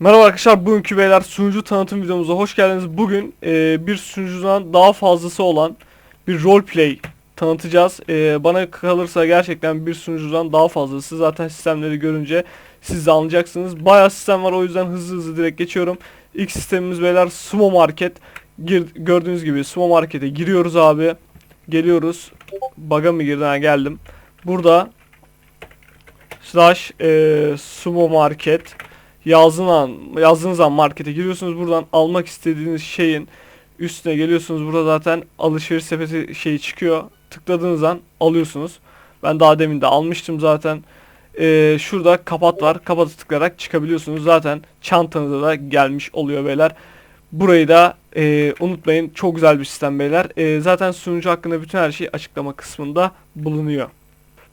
Merhaba arkadaşlar bugünkü beyler sunucu tanıtım videomuza hoş geldiniz. Bugün e, bir sunucudan daha fazlası olan bir roleplay tanıtacağız. E, bana kalırsa gerçekten bir sunucudan daha fazlası. Zaten sistemleri görünce siz de anlayacaksınız. Bayağı sistem var o yüzden hızlı hızlı direkt geçiyorum. İlk sistemimiz beyler Sumo Market. Gir, gördüğünüz gibi Sumo Market'e giriyoruz abi. Geliyoruz. Bug'a mı girdi? Ha, geldim. Burada slash e, Sumo Market yazdığın an, yazdığınız an markete giriyorsunuz buradan almak istediğiniz şeyin üstüne geliyorsunuz. Burada zaten alışveriş sepeti şeyi çıkıyor. Tıkladığınız an alıyorsunuz. Ben daha demin de almıştım zaten. Ee, şurada kapat var. Kapatı tıklayarak çıkabiliyorsunuz. Zaten çantanıza da gelmiş oluyor beyler. Burayı da e, unutmayın. Çok güzel bir sistem beyler. E, zaten sunucu hakkında bütün her şey açıklama kısmında bulunuyor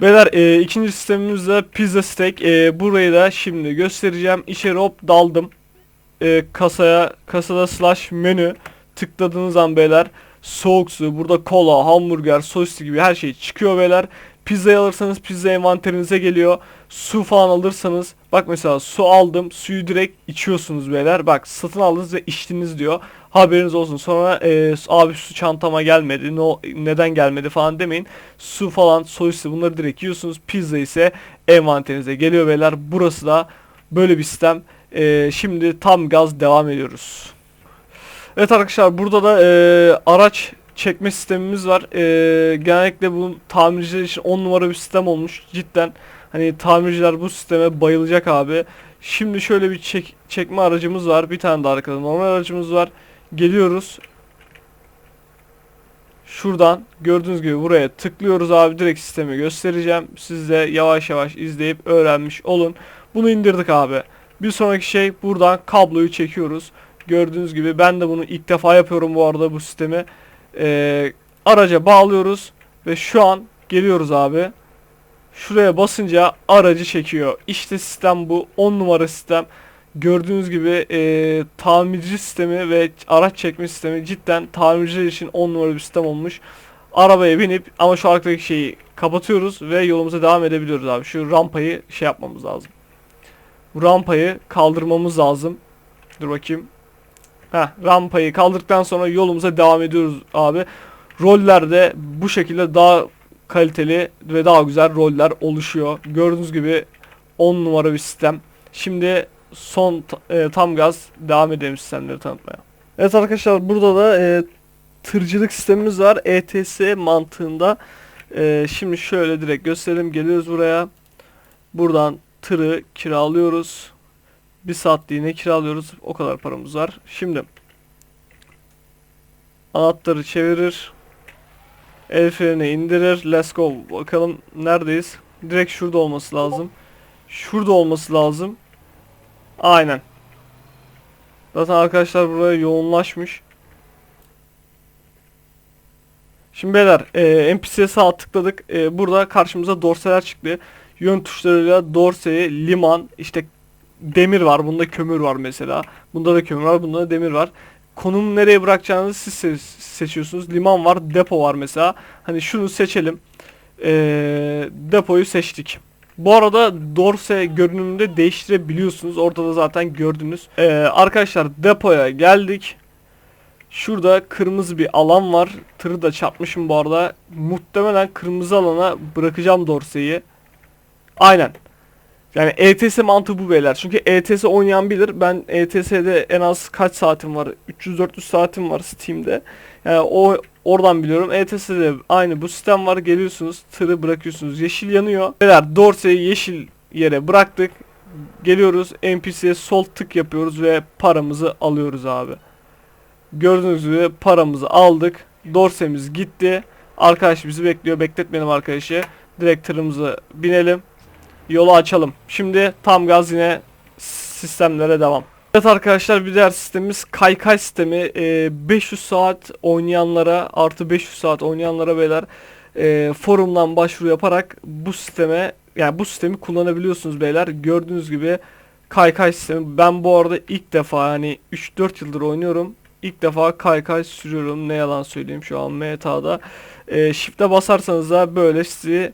Beyler e, ikinci sistemimiz de pizza steak. E, burayı da şimdi göstereceğim. İçeri hop daldım. E, kasaya kasada slash menü tıkladığınız an beyler soğuk su, burada kola, hamburger, sosis gibi her şey çıkıyor beyler. Pizzayı alırsanız pizza envanterinize geliyor. Su falan alırsanız bak mesela su aldım. Suyu direkt içiyorsunuz beyler. Bak satın aldınız ve içtiniz diyor. Haberiniz olsun. Sonra e, abi su çantama gelmedi. No, neden gelmedi falan demeyin. Su falan sosisi bunları direkt yiyorsunuz. Pizza ise envanterinize geliyor beyler. Burası da böyle bir sistem. E, şimdi tam gaz devam ediyoruz. Evet arkadaşlar burada da e, araç çekme sistemimiz var. E, genellikle bu tamirciler için 10 numara bir sistem olmuş. Cidden hani tamirciler bu sisteme bayılacak abi. Şimdi şöyle bir çek, çekme aracımız var. Bir tane de arkada normal aracımız var. Geliyoruz. Şuradan gördüğünüz gibi buraya tıklıyoruz abi direkt sistemi göstereceğim. Siz de yavaş yavaş izleyip öğrenmiş olun. Bunu indirdik abi. Bir sonraki şey buradan kabloyu çekiyoruz. Gördüğünüz gibi ben de bunu ilk defa yapıyorum bu arada bu sistemi. Ee, araca bağlıyoruz ve şu an geliyoruz abi. Şuraya basınca aracı çekiyor. İşte sistem bu 10 numara sistem. Gördüğünüz gibi e, tamirci sistemi ve araç çekme sistemi cidden tamirciler için 10 numara bir sistem olmuş. Arabaya binip ama şu arkadaki şeyi kapatıyoruz ve yolumuza devam edebiliyoruz abi. Şu rampayı şey yapmamız lazım. Bu rampayı kaldırmamız lazım. Dur bakayım. Heh, rampayı kaldırdıktan sonra yolumuza devam ediyoruz abi. Rollerde bu şekilde daha kaliteli ve daha güzel roller oluşuyor. Gördüğünüz gibi 10 numara bir sistem. Şimdi son e, tam gaz devam edelim sistemleri tanıtmaya. Evet arkadaşlar burada da e, tırcılık sistemimiz var. ETS mantığında. E, şimdi şöyle direkt gösterelim. Geliyoruz buraya. Buradan tırı kiralıyoruz. Bir saatliğine kiralıyoruz. O kadar paramız var. Şimdi anahtarı çevirir. El freni indirir. Let's go. Bakalım neredeyiz? Direkt şurada olması lazım. Şurada olması lazım. Aynen. Zaten arkadaşlar buraya yoğunlaşmış. Şimdi beyler e, NPC'ye sağ tıkladık. E, burada karşımıza dorseler çıktı. Yön tuşlarıyla dorseyi, liman, işte demir var. Bunda kömür var mesela. Bunda da kömür var. Bunda da demir var. Konum nereye bırakacağınızı siz se seçiyorsunuz. Liman var, depo var mesela. Hani şunu seçelim. E, depoyu seçtik. Bu arada dorse görünümünde değiştirebiliyorsunuz. Orada da zaten gördünüz. Ee, arkadaşlar depoya geldik. Şurada kırmızı bir alan var. Tırı da çarpmışım bu arada. Muhtemelen kırmızı alana bırakacağım dorseyi. Aynen. Yani ETS mantığı bu beyler. Çünkü ETS oynayan bilir. Ben ETS'de en az kaç saatim var? 300-400 saatim var Steam'de. Yani o oradan biliyorum. ETS'de aynı bu sistem var. Geliyorsunuz tırı bırakıyorsunuz. Yeşil yanıyor. Beyler dorseyi yeşil yere bıraktık. Geliyoruz NPC'ye sol tık yapıyoruz ve paramızı alıyoruz abi. Gördüğünüz gibi paramızı aldık. Dorsemiz gitti. Arkadaş bizi bekliyor. Bekletmeyelim arkadaşı. Direkt tırımızı binelim. Yolu açalım. Şimdi tam gaz yine sistemlere devam. Evet arkadaşlar bir diğer sistemimiz kaykay sistemi. Ee, 500 saat oynayanlara artı 500 saat oynayanlara beyler e, forumdan başvuru yaparak bu sisteme yani bu sistemi kullanabiliyorsunuz beyler. Gördüğünüz gibi kaykay sistemi. Ben bu arada ilk defa yani 3-4 yıldır oynuyorum. İlk defa kaykay sürüyorum. Ne yalan söyleyeyim şu an meta'da. E, shift'e basarsanız da böyle sizi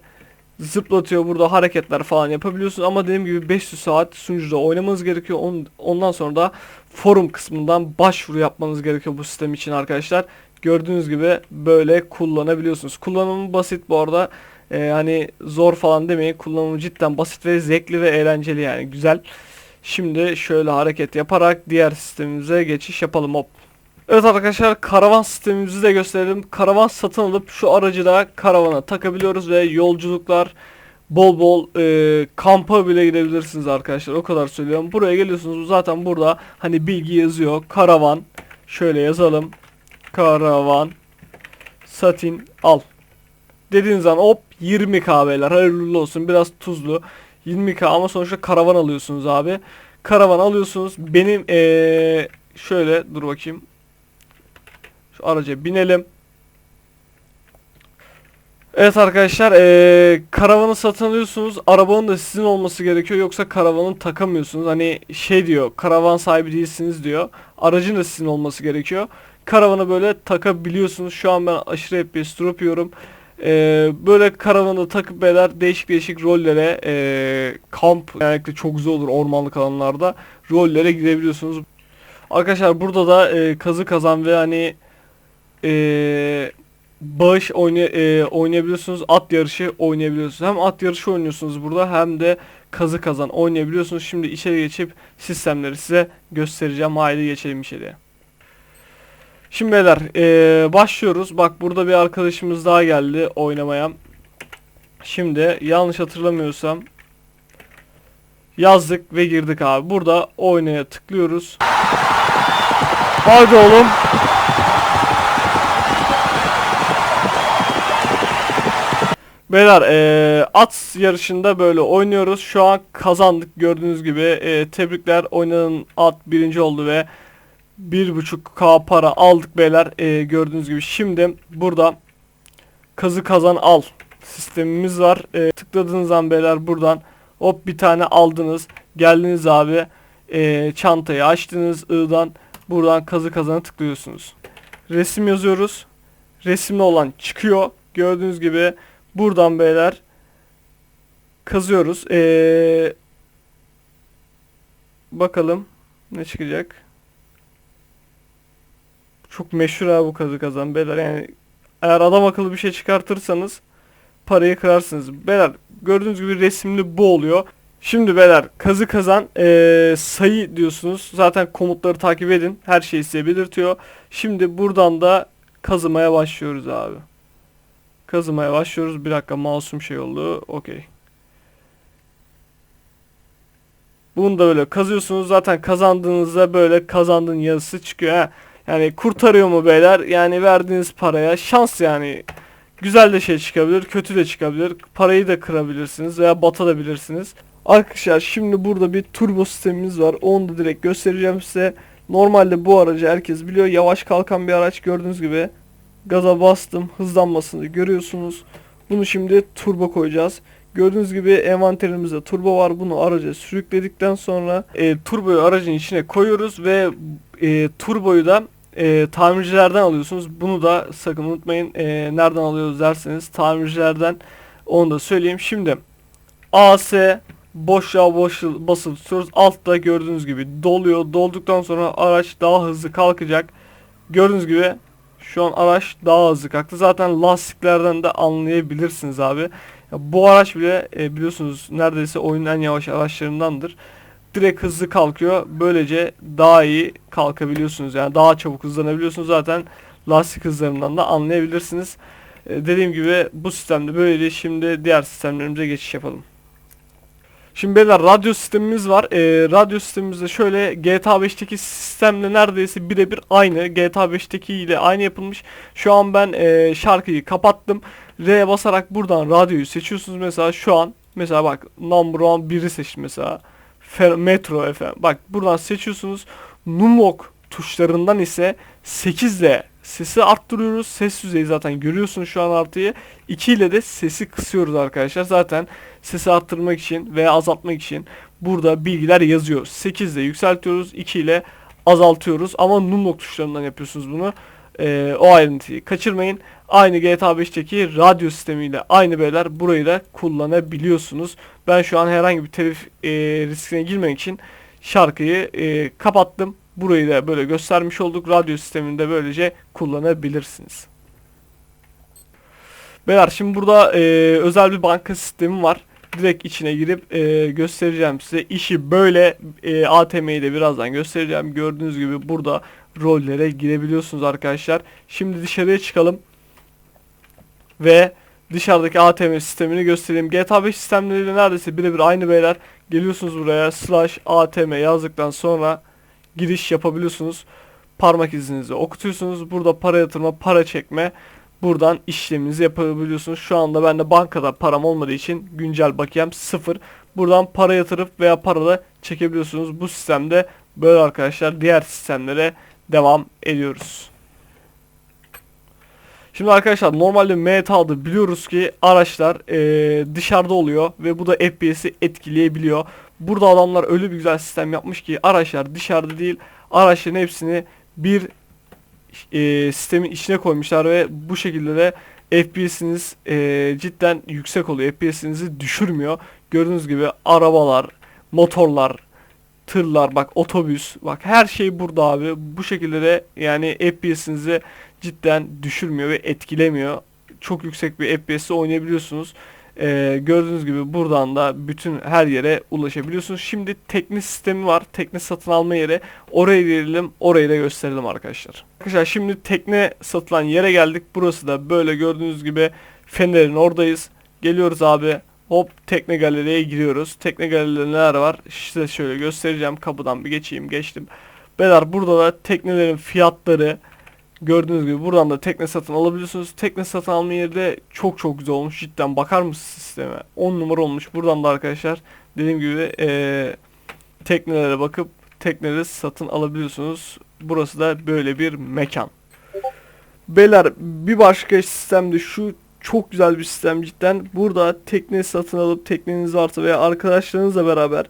zıplatıyor. Burada hareketler falan yapabiliyorsunuz ama dediğim gibi 500 saat sunucuda oynamanız gerekiyor. On- Ondan sonra da forum kısmından başvuru yapmanız gerekiyor bu sistem için arkadaşlar. Gördüğünüz gibi böyle kullanabiliyorsunuz. Kullanımı basit bu arada. Ee, hani zor falan demeyin. Kullanımı cidden basit ve zevkli ve eğlenceli yani güzel. Şimdi şöyle hareket yaparak diğer sistemimize geçiş yapalım hop. Evet arkadaşlar karavan sistemimizi de gösterelim. Karavan satın alıp şu aracı da karavana takabiliyoruz ve yolculuklar bol bol e, kampa bile gidebilirsiniz arkadaşlar. O kadar söylüyorum. Buraya geliyorsunuz zaten burada hani bilgi yazıyor. Karavan şöyle yazalım. Karavan satin al. Dediğiniz zaman hop 20 kahveler hayırlı olsun biraz tuzlu 20k ama sonuçta karavan alıyorsunuz abi. Karavan alıyorsunuz. Benim eee şöyle dur bakayım. Araca binelim. Evet arkadaşlar eee karavanı satın alıyorsunuz. Arabanın da sizin olması gerekiyor yoksa karavanı takamıyorsunuz. Hani şey diyor karavan sahibi değilsiniz diyor. Aracın da sizin olması gerekiyor. Karavanı böyle takabiliyorsunuz. Şu an ben aşırı FPS drop yiyorum. Ee, böyle karavanı takıp beyler değişik değişik rollere ee, kamp genellikle çok güzel olur ormanlık alanlarda rollere girebiliyorsunuz. Arkadaşlar burada da ee, kazı kazan ve hani ee, bağış oynay ee, oynayabiliyorsunuz. At yarışı oynayabiliyorsunuz. Hem at yarışı oynuyorsunuz burada hem de kazı kazan oynayabiliyorsunuz. Şimdi içeri geçip sistemleri size göstereceğim. Haydi geçelim içeriye. Şimdi beyler eee, başlıyoruz. Bak burada bir arkadaşımız daha geldi oynamaya. Şimdi yanlış hatırlamıyorsam yazdık ve girdik abi. Burada oynaya tıklıyoruz. Haydi oğlum. Beyler eee, at yarışında böyle oynuyoruz. Şu an kazandık gördüğünüz gibi. Eee, tebrikler. Oynadığın at birinci oldu ve 1.5k para aldık beyler. Ee, gördüğünüz gibi şimdi burada kazı kazan al sistemimiz var. Ee, tıkladığınız zaman beyler buradan hop bir tane aldınız. Geldiniz abi. Ee, çantayı açtınız. İ'dan buradan kazı kazana tıklıyorsunuz. Resim yazıyoruz. Resimli olan çıkıyor. Gördüğünüz gibi buradan beyler kazıyoruz Ee, bakalım ne çıkacak çok meşhur abi bu kazı kazan beyler yani eğer adam akıllı bir şey çıkartırsanız parayı kırarsınız. Beyler gördüğünüz gibi resimli bu oluyor. Şimdi beyler kazı kazan eee, sayı diyorsunuz. Zaten komutları takip edin. Her şeyi size belirtiyor. Şimdi buradan da kazımaya başlıyoruz abi. Kazımaya başlıyoruz. Bir dakika masum şey oldu. Okey. Bunu da böyle kazıyorsunuz. Zaten kazandığınızda böyle kazandığın yazısı çıkıyor. Ha. Yani kurtarıyor mu beyler? Yani verdiğiniz paraya şans yani. Güzel de şey çıkabilir, kötü de çıkabilir. Parayı da kırabilirsiniz veya batabilirsiniz. Arkadaşlar şimdi burada bir turbo sistemimiz var. Onu da direkt göstereceğim size. Normalde bu aracı herkes biliyor. Yavaş kalkan bir araç gördüğünüz gibi. Gaza bastım. Hızlanmasını görüyorsunuz. Bunu şimdi turbo koyacağız. Gördüğünüz gibi envanterimizde turbo var. Bunu araca sürükledikten sonra e, turboyu aracın içine koyuyoruz ve e, turboyu da e, tamircilerden alıyorsunuz. Bunu da sakın unutmayın. E, nereden alıyoruz derseniz tamircilerden onu da söyleyeyim. Şimdi AS boşluğa boş basılı tutuyoruz. Altta gördüğünüz gibi doluyor. Dolduktan sonra araç daha hızlı kalkacak. Gördüğünüz gibi şu an araç daha hızlı kalktı. Zaten lastiklerden de anlayabilirsiniz abi. Ya bu araç bile e, biliyorsunuz neredeyse oyunun en yavaş araçlarındandır. Direkt hızlı kalkıyor. Böylece daha iyi kalkabiliyorsunuz. Yani daha çabuk hızlanabiliyorsunuz. Zaten lastik hızlarından da anlayabilirsiniz. E, dediğim gibi bu sistemde böyleydi. Şimdi diğer sistemlerimize geçiş yapalım. Şimdi beyler radyo sistemimiz var. Ee, radyo sistemimizde şöyle GTA 5'teki sistemle neredeyse birebir aynı. GTA 5'teki ile aynı yapılmış. Şu an ben e, şarkıyı kapattım. R'ye basarak buradan radyoyu seçiyorsunuz mesela şu an. Mesela bak number one 1'i seçtim mesela. Metro FM. Bak buradan seçiyorsunuz. Numok tuşlarından ise 8 ile sesi arttırıyoruz. Ses düzeyi zaten görüyorsunuz şu an artıyı. 2 ile de sesi kısıyoruz arkadaşlar. Zaten sesi arttırmak için veya azaltmak için burada bilgiler yazıyor. 8 ile yükseltiyoruz. 2 ile azaltıyoruz. Ama numlock tuşlarından yapıyorsunuz bunu. Ee, o ayrıntıyı kaçırmayın. Aynı GTA 5'teki radyo sistemiyle aynı beyler burayı da kullanabiliyorsunuz. Ben şu an herhangi bir telif e, riskine girmemek için şarkıyı e, kapattım. Burayı da böyle göstermiş olduk. Radyo sisteminde böylece kullanabilirsiniz. Beyler şimdi burada e, özel bir banka sistemi var. Direkt içine girip e, göstereceğim size. İşi böyle e, ATM'yi de birazdan göstereceğim. Gördüğünüz gibi burada rollere girebiliyorsunuz arkadaşlar. Şimdi dışarıya çıkalım. Ve dışarıdaki ATM sistemini göstereyim. GTA 5 sistemleriyle neredeyse birebir aynı beyler. Geliyorsunuz buraya slash ATM yazdıktan sonra giriş yapabiliyorsunuz. Parmak izinizi okutuyorsunuz. Burada para yatırma, para çekme. Buradan işleminizi yapabiliyorsunuz. Şu anda bende bankada param olmadığı için güncel bakiyem sıfır. Buradan para yatırıp veya para da çekebiliyorsunuz. Bu sistemde böyle arkadaşlar. Diğer sistemlere devam ediyoruz. Şimdi arkadaşlar normalde MTA'da biliyoruz ki araçlar eee, dışarıda oluyor ve bu da FPS'i etkileyebiliyor. Burada adamlar öyle bir güzel sistem yapmış ki araçlar dışarıda değil araçların hepsini bir eee, sistemin içine koymuşlar ve bu şekilde de FPS'iniz eee, cidden yüksek oluyor. FPS'inizi düşürmüyor. Gördüğünüz gibi arabalar, motorlar, tırlar bak otobüs bak her şey burada abi. Bu şekilde de yani FPS'inizi cidden düşürmüyor ve etkilemiyor. Çok yüksek bir FPS'te oynayabiliyorsunuz. Ee, gördüğünüz gibi buradan da bütün her yere ulaşabiliyorsunuz. Şimdi tekne sistemi var. Tekne satın alma yeri. Oraya girelim. Orayı da gösterelim arkadaşlar. Arkadaşlar şimdi tekne satılan yere geldik. Burası da böyle gördüğünüz gibi Fener'in oradayız. Geliyoruz abi. Hop tekne galeriye giriyoruz. Tekne galeride neler var? Size şöyle göstereceğim. Kapıdan bir geçeyim. Geçtim. Beyler burada da teknelerin fiyatları Gördüğünüz gibi buradan da tekne satın alabiliyorsunuz. Tekne satın alma yeri de çok çok güzel olmuş. Cidden bakar mısınız sisteme? 10 numara olmuş. Buradan da arkadaşlar dediğim gibi eee, teknelere bakıp tekneleri satın alabiliyorsunuz. Burası da böyle bir mekan. Beyler bir başka sistem de şu çok güzel bir sistem cidden. Burada tekne satın alıp tekneniz varsa veya arkadaşlarınızla beraber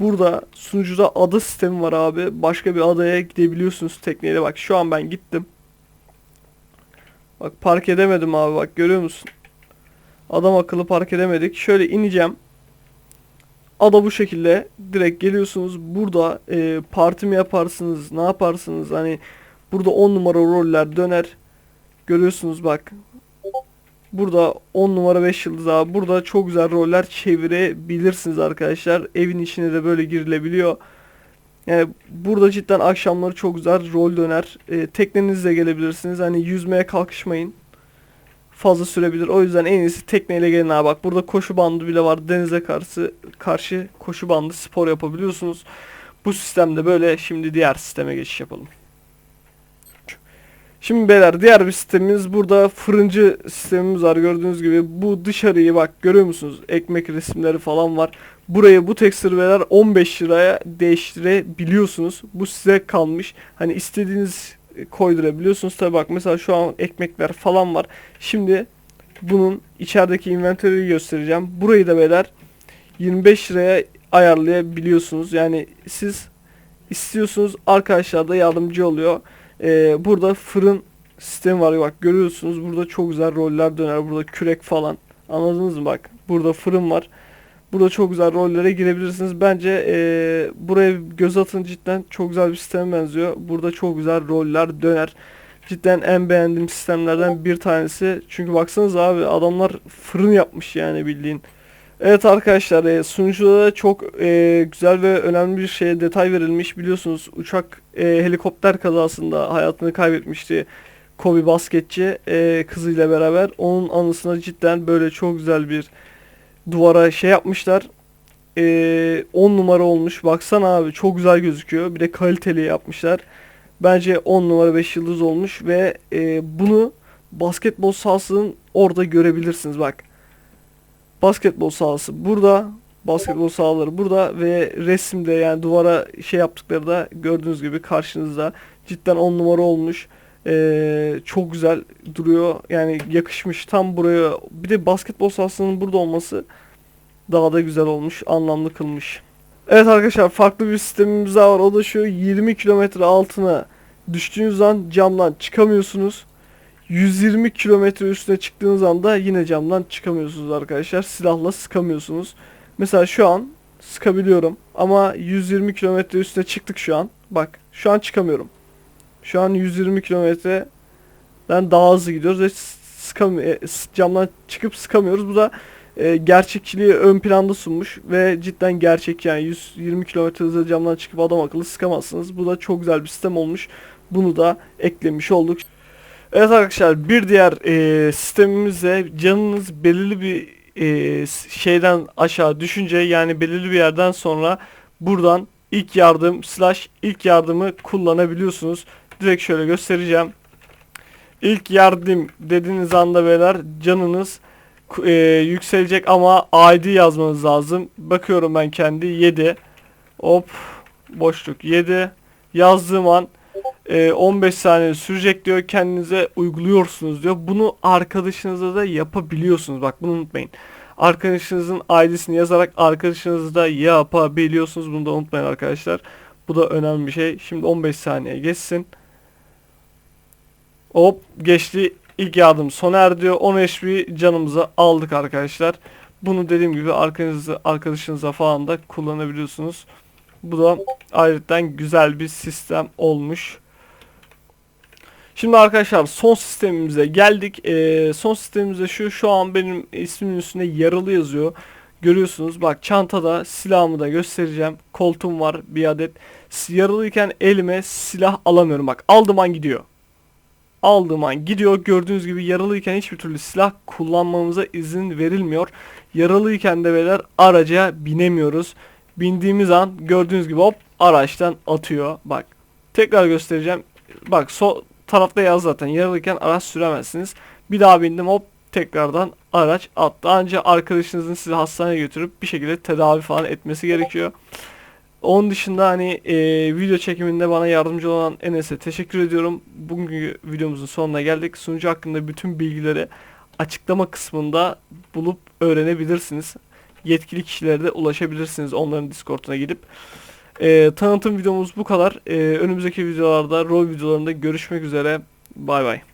burada sunucuda ada sistemi var abi. Başka bir adaya gidebiliyorsunuz tekneyle. Bak şu an ben gittim. Bak park edemedim abi bak görüyor musun? Adam akıllı park edemedik. Şöyle ineceğim. Ada bu şekilde direkt geliyorsunuz. Burada e, parti mi yaparsınız? Ne yaparsınız? Hani burada 10 numara roller döner. Görüyorsunuz bak. Burada 10 numara 5 yıldız abi. Burada çok güzel roller çevirebilirsiniz arkadaşlar. Evin içine de böyle girilebiliyor. Yani burada cidden akşamları çok güzel rol döner. E, teknenizle gelebilirsiniz. Hani yüzmeye kalkışmayın. Fazla sürebilir. O yüzden en iyisi tekneyle gelin abi. Bak burada koşu bandı bile var. Denize karşı karşı koşu bandı spor yapabiliyorsunuz. Bu sistemde böyle. Şimdi diğer sisteme geçiş yapalım. Şimdi beyler diğer bir sistemimiz burada. Fırıncı sistemimiz var. Gördüğünüz gibi bu dışarıyı bak görüyor musunuz? Ekmek resimleri falan var. Burayı bu tekstürler 15 liraya değiştirebiliyorsunuz. Bu size kalmış. Hani istediğiniz koydurabiliyorsunuz. Tabi bak mesela şu an ekmekler falan var. Şimdi bunun içerideki inventörü göstereceğim. Burayı da beyler 25 liraya ayarlayabiliyorsunuz. Yani siz istiyorsunuz arkadaşlar da yardımcı oluyor ee, burada fırın sistemi var. Bak görüyorsunuz burada çok güzel roller döner burada kürek falan. Anladınız mı? Bak burada fırın var. Burada çok güzel rollere girebilirsiniz. Bence ee, buraya göz atın. Cidden çok güzel bir sisteme benziyor. Burada çok güzel roller döner. Cidden en beğendiğim sistemlerden bir tanesi. Çünkü baksanız abi adamlar fırın yapmış yani bildiğin Evet arkadaşlar e, sunucuda da çok e, güzel ve önemli bir şeye detay verilmiş. Biliyorsunuz uçak e, helikopter kazasında hayatını kaybetmişti Kobe basketçi e, kızıyla beraber. Onun anısına cidden böyle çok güzel bir duvara şey yapmışlar. E, 10 numara olmuş. Baksana abi çok güzel gözüküyor. Bir de kaliteli yapmışlar. Bence 10 numara 5 yıldız olmuş ve bunu basketbol sahasının orada görebilirsiniz bak basketbol sahası burada. Basketbol sahaları burada ve resimde yani duvara şey yaptıkları da gördüğünüz gibi karşınızda cidden 10 numara olmuş. Ee, çok güzel duruyor. Yani yakışmış tam buraya. Bir de basketbol sahasının burada olması daha da güzel olmuş. Anlamlı kılmış. Evet arkadaşlar farklı bir sistemimiz daha var. O da şu 20 kilometre altına düştüğünüz an camdan çıkamıyorsunuz. 120 kilometre üstüne çıktığınız anda yine camdan çıkamıyorsunuz arkadaşlar. Silahla sıkamıyorsunuz. Mesela şu an sıkabiliyorum ama 120 kilometre üstüne çıktık şu an. Bak şu an çıkamıyorum. Şu an 120 kilometreden daha hızlı gidiyoruz ve sıkam e, camdan çıkıp sıkamıyoruz. Bu da e, gerçekçiliği ön planda sunmuş ve cidden gerçek yani 120 kilometre hızla camdan çıkıp adam akıllı sıkamazsınız. Bu da çok güzel bir sistem olmuş. Bunu da eklemiş olduk. Evet arkadaşlar bir diğer e, sistemimizde canınız belirli bir e, şeyden aşağı düşünce yani belirli bir yerden sonra buradan ilk yardım slash ilk yardımı kullanabiliyorsunuz. Direkt şöyle göstereceğim. İlk yardım dediğiniz anda beyler canınız e, yükselecek ama ID yazmanız lazım. Bakıyorum ben kendi 7. Hop boşluk 7. Yazdığım an 15 saniye sürecek diyor. Kendinize uyguluyorsunuz diyor. Bunu arkadaşınıza da yapabiliyorsunuz. Bak bunu unutmayın. Arkadaşınızın ID'sini yazarak arkadaşınızı da yapabiliyorsunuz. Bunu da unutmayın arkadaşlar. Bu da önemli bir şey. Şimdi 15 saniye geçsin. Hop geçti. İlk yardım sona erdi diyor. 10 HP canımızı aldık arkadaşlar. Bunu dediğim gibi arkadaşınıza, arkadaşınıza falan da kullanabiliyorsunuz. Bu da ayrıca güzel bir sistem olmuş. Şimdi arkadaşlar son sistemimize geldik. Ee, son sistemimizde şu şu an benim ismimin üstünde yaralı yazıyor. Görüyorsunuz bak çantada silahımı da göstereceğim. Koltuğum var bir adet. Yaralıyken elime silah alamıyorum. Bak aldığım an gidiyor. Aldığım an gidiyor. Gördüğünüz gibi yaralıyken hiçbir türlü silah kullanmamıza izin verilmiyor. Yaralıyken de beyler araca binemiyoruz. Bindiğimiz an gördüğünüz gibi hop araçtan atıyor. Bak tekrar göstereceğim. Bak sol tarafta yaz zaten. Yaralıyken araç süremezsiniz. Bir daha bindim hop tekrardan araç attı. Ancak arkadaşınızın sizi hastaneye götürüp bir şekilde tedavi falan etmesi gerekiyor. Onun dışında hani e, video çekiminde bana yardımcı olan Enes'e teşekkür ediyorum. Bugünkü videomuzun sonuna geldik. Sunucu hakkında bütün bilgileri açıklama kısmında bulup öğrenebilirsiniz. Yetkili kişilere de ulaşabilirsiniz onların Discord'una gidip. E, tanıtım videomuz bu kadar. E, önümüzdeki videolarda rol videolarında görüşmek üzere. Bay bay.